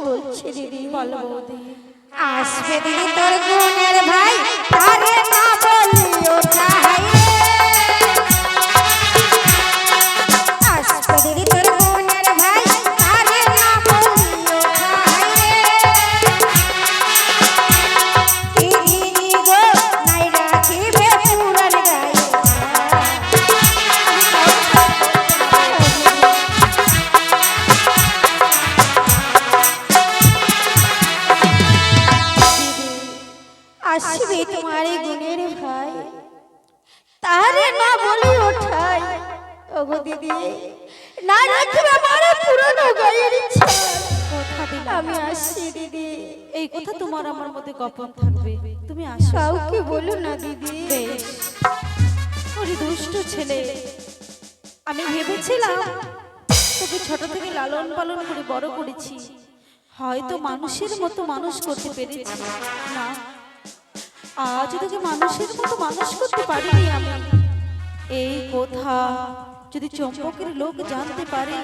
বলছি দিদি বলো আসবে দিদি তোর গুণের ভাই তারে দিদি না রাখবে আমার পুরনো গায়ের কথা দিলাম। আমি আসছি দিদি। এই কথা তোমার আমার মধ্যে গোপন থাকবে। তুমি আসো। কাউকে বলো না দিদি। বেশ। ওরে দুষ্ট ছেলে। আমি ভেবেছিলাম তোকে ছোট থেকে লালন পালন করে বড় করেছি। হয়তো মানুষের মতো মানুষ করতে পেরেছি। না। আজ তোকে মানুষের মতো মানুষ করতে পারিনি আমি। এই কথা যদি চম্পকের লোক জানতে পারে,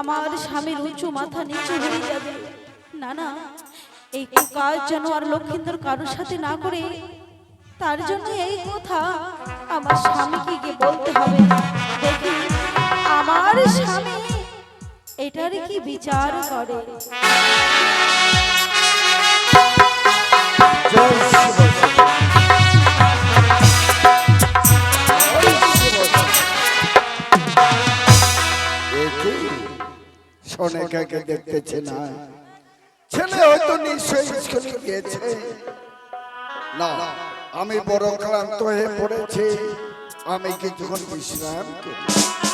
আমার স্বামীর উঁচু মাথা নিচু হয়ে যাবে। না না, এই কাজ যেন আর লক্ষিন্দর কারোর সাথে না করে, তার জন্য এই কথা আমার স্বামীকে গিয়ে বলতে হবে। দেখি, আমার স্বামী এটার কি বিচার করে? শিব একে দেখতেছে না। ছেলে হয়তো নিশ্চয়ই স্কুলে গিয়েছে। না, আমি বড় ক্লান্ত হয়ে পড়েছি। আমি কিছুক্ষণ বিশ্রাম করি?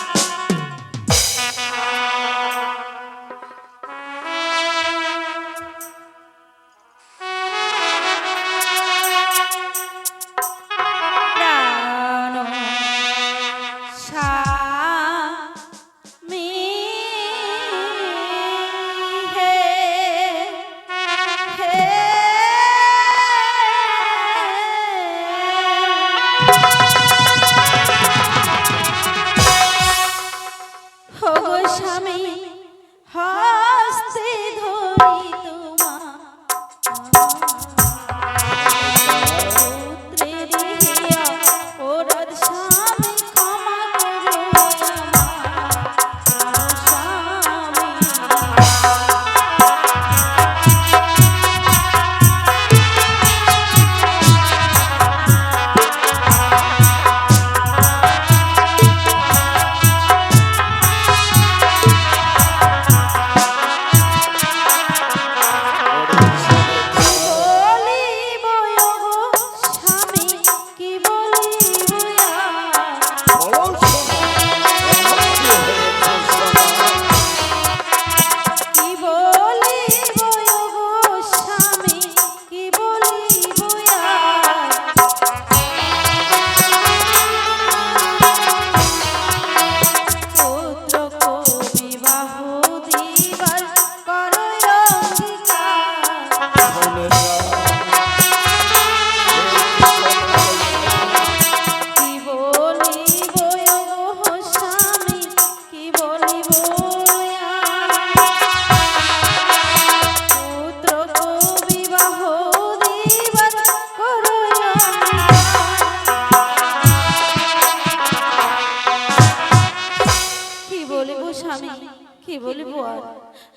বলিব আর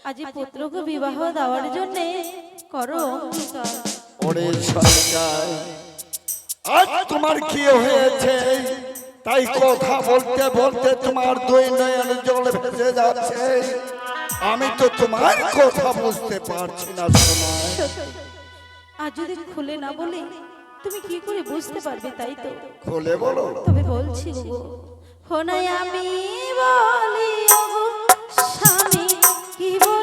আজি পুত্রকে বিবাহ দেওয়ার জন্যে করো ওরে সরকার আজ তোমার কি হয়েছে? তাই কথা বলতে বলতে তোমার দুই নয়ন জল ভেসে যাচ্ছে। আমি তো তোমার কথা বুঝতে পারছি না সোনা। আর যদি খুলে না বলে তুমি কি করে বুঝতে পারবে তাই তো? খুলে বলো। তবে বলছি গো হোনাই আমি বলি গো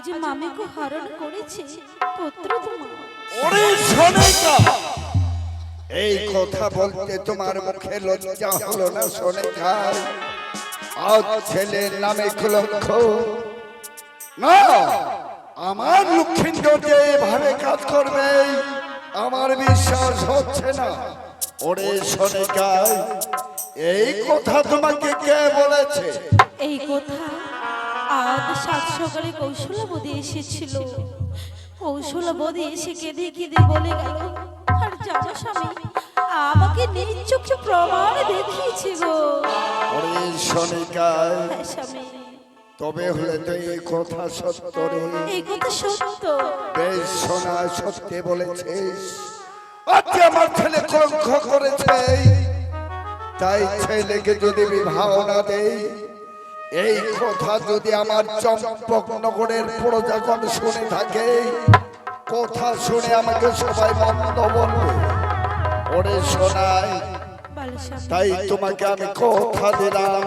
আজ মামিকে হরণ করেছে পুত্র তোমার। ওরে সোনিকা এই কথা বলতে তোমার মুখে লজ্জা হলো না সোনিকা আজ ছেলের নামে কলঙ্ক না আমার লক্ষ্মীন্দর যে এভাবে কাজ করবে আমার বিশ্বাস হচ্ছে না। ওরে সোনিকা এই কথা তোমাকে কে বলেছে? এই কথা আজ সাত সকালে কৌশলবতী এসেছিল। কৌশলবতী এসে কেঁদে কেঁদে বলে গেল আর জানো স্বামী আমাকে নিজ চোখে প্রমাণ দেখিয়েছে গো। হ্যাঁ স্বামী। তবে হলে তো এই কথা সত্য রে এই কথা সত্য। বেশ শোনা সত্যি বলেছিস আজকে আমার ছেলে কলঙ্ক করেছে। তাই ছেলেকে যদি বিবাহ না দেই এই কথা যদি আমার চম্পক নগরের প্রজাগণ শুনে থাকে কথা শুনে আমাকে সবাই মন্দ বলবে ওরে স্বামী তাই তোমাকে আমি কথা দিলাম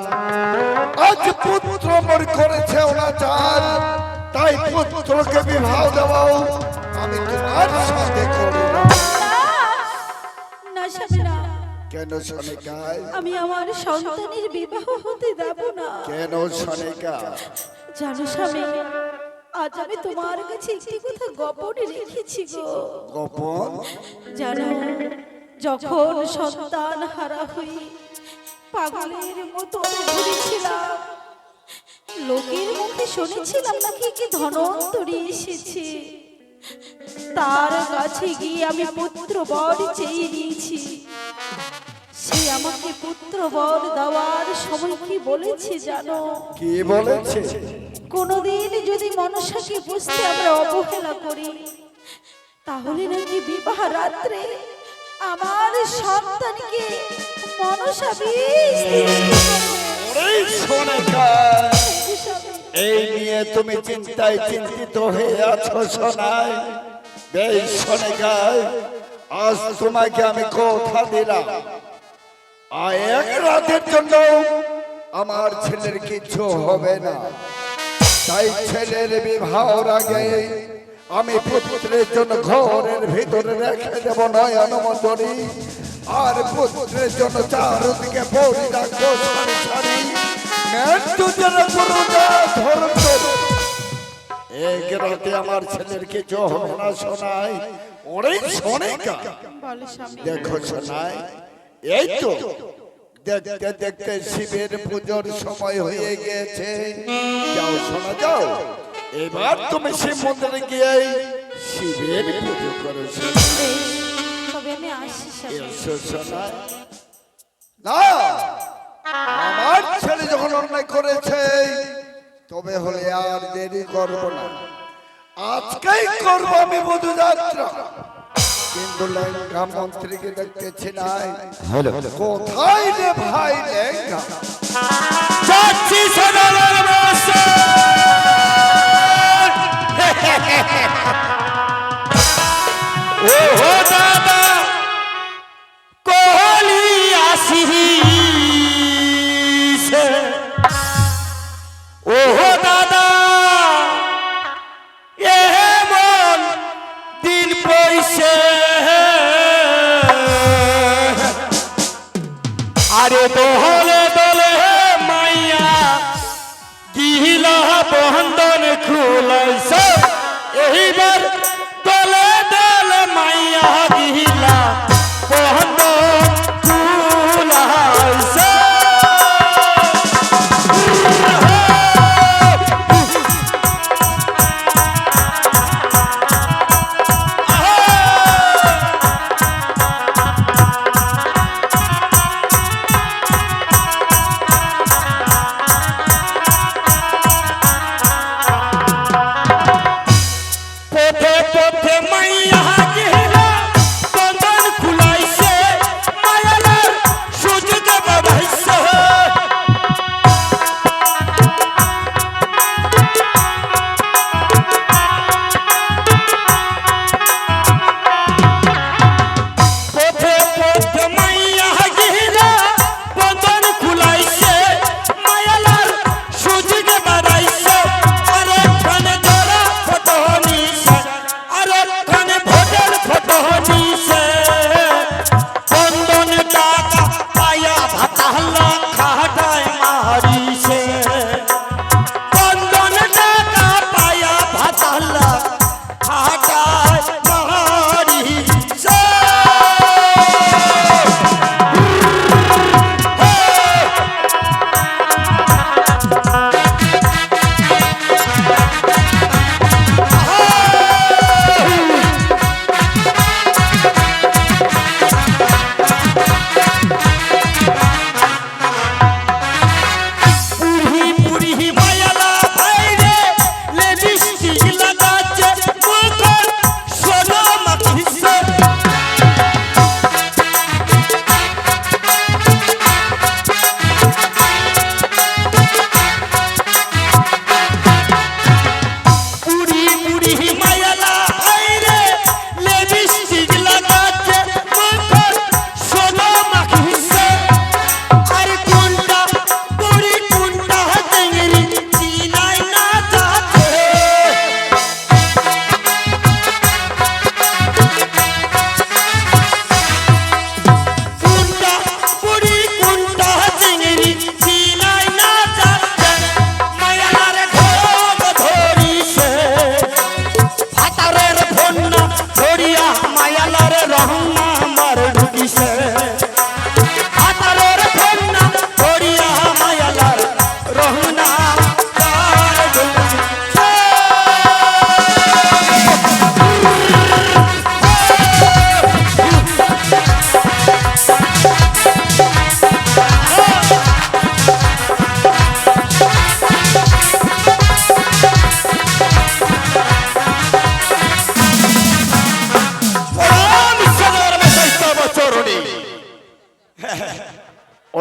আজ পুত্র মোর করেছে অনাচার তাই পুত্রকে বিবাহ দেওয়াও আমি তোমার সাথে করি না না কেন সনিকায় আমি আমার সন্তানের বিবাহ হতে দেব না। কেন সনিকা জানো স্বামী আজ আমি তোমার কাছে একটি কথা গোপনে রেখেছি গো। গোপন? জানো যখন সন্তান হারা হই পাগলের মতো ঘুরেছিলাম লোকের মুখে শুনেছিলাম নাকি কি ধনন্তরী এসেছে। তার কাছে গিয়ে আমি পুত্র বর চেয়ে নিয়েছি। সে আমাকে পুত্র বর দেওয়ার সময় কি বলেছে জানো? কি বলেছে? কোনোদিন যদি মনসাকে বুঝতে আমরা অবহেলা করি তাহলে নাকি বিবাহ রাত্রে আমার সন্তানকে মনসা এই নিয়ে তুমি চিন্তায় চিন্তিত হয়ে আছো শোনায় বেশ শোনেগায় আজ তোমাকে আমি কথা দিলাম। এক রাতের জন্য আমার ছেলের কিছু হবে না। তাই ছেলের বিবাহর আগে আমি পুত্রের জন্য ঘরের ভিতরে রেখে দেব নয়ন মন্ডলী আর পুত্রের জন্য চারদিকে পড়ি সারি সারি মৃত্যু যেন কোনো এক রাতে আমার ছেলের কিছু হবে না শোনায় অনেক শোনে দেখো শোনায় এই তো। দেখতে দেখতে শিবের পুজোর সময় হয়ে গেছে যাও শোনা যাও। এবার তুমি শিব মন্দিরে গিয়ে শিবের পুজো করো। না আমার ছেলে যখন অন্যায় করেছে তবে হলে আর দেরি করব না। আজকেই করব আমি বধু যাত্রা কিন্তু লেঙ্গা মন্ত্রীকে দেখতেছি নাই। কোথায় রে ভাই লেঙ্গা? যাচ্ছি মাস্টার ও হো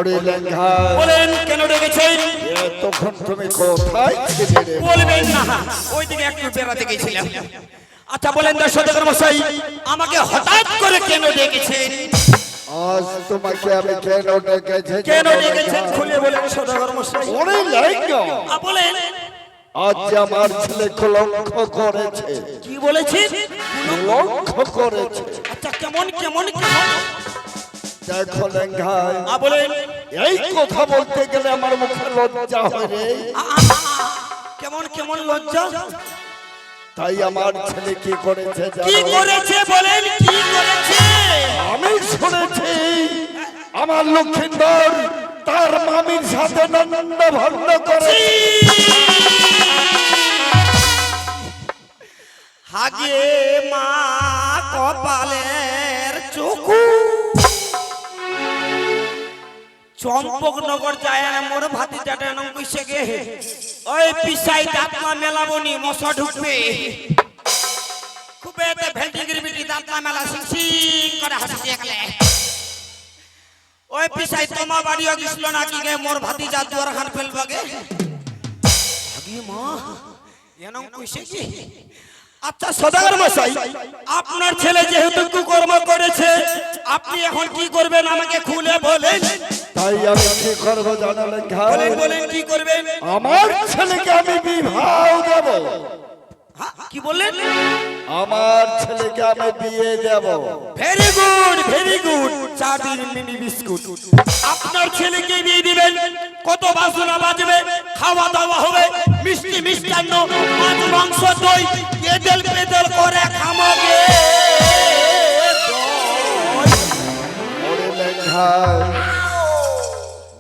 ওরে লেঙ্গা বলেন কেন ডেকেছেন তখন তুমি কোথায় বলবেন না ওইদিকে একটু বেড়াতে গেছিলাম। আচ্ছা বলেন দর্শকের মশাই আমাকে হঠাৎ করে কেন ডেকেছেন আজ তোমাকে আমি কেন ডেকেছি? কেন ডেকেছেন খুলে বলেন সদাগর মশাই। ওরে লেঙ্গা আ, বলেন। আজ আমার ছেলে কলঙ্ক করেছে। কি বলেছেন কলঙ্ক করেছে। আচ্ছা কেমন কেমন কেমন? দেখো লেঙ্গায়। বলেন। এই কথা বলতে গেলে আমার মুখে লজ্জা হয় রে। কেমন কেমন লজ্জা? তাই আমার ছেলে কি করেছে কি করেছে বলেন কি করেছে? আমি শুনেছি আমার লক্ষ্মীন্দর তার মামির সাথে নন্দ ভণ্ড করে হাগে মা কপালের চকু। চম্পকনগর যায় না, মোর ভাতি চাটে নাম কইছে গে ওই পিসাই দাঁতমা মেলাবনি, মশা ঢুকবে। খুবে তে ভেন্টিগির বিটি দাঁতমা মেলা সিং সিং করে হাসি একলে। ওই পিসাই তোমা বাড়িও গিসলো নাকি গে? মোর ভাতি যা দুয়ার খান ফেলবাগে হাগে মা কইছে কি? আচ্ছা সদাগর মশাই আপনার ছেলে যেহেতু কুকর্ম করেছে আপনি এখন কি করবেন আমাকে খুলে বলেন। তাই আমি কি করব বলেন বলেন কি করবেন? আমার ছেলেকে আমি বিবাহ দেব। কি বললেন? আমার ছেলেকে আমি বিয়ে দেব। ভেরি গুড ভেরি গুড চা মিনি বিস্কুট। আপনার ছেলেকে বিয়ে দিবেন কত বাসনা বাজবে খাওয়া দাওয়া হবে মিষ্টি মিষ্টান্ন মাছ মাংস দই পেদল পেদল করে খামাবে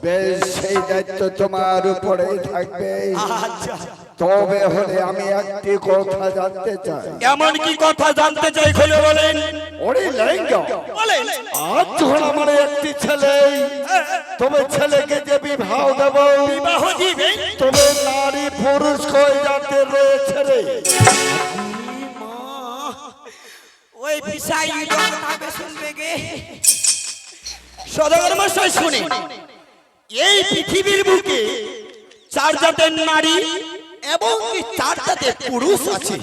বেশ সেই দায়িত্ব তোমার উপরে থাকবে। আচ্ছা। তবে হলে আমি একটি কথা জানতে চাই। এমন কি কথা জানতে চাই খুলে বলেন। ওরে লেঙ্গা আজ যখন আমার একটি ছেলে তবে ছেলেকে যে বিবাহ দেব বিবাহ দিবেন তবে নারী পুরুষ কই যাতে রয়েছে রে? বিষয় কথা শুনবে গে সদাগর শুনে। এই পৃথিবীর বুকে চার জাতের নারী এবং চার জাতের পুরুষ আছে।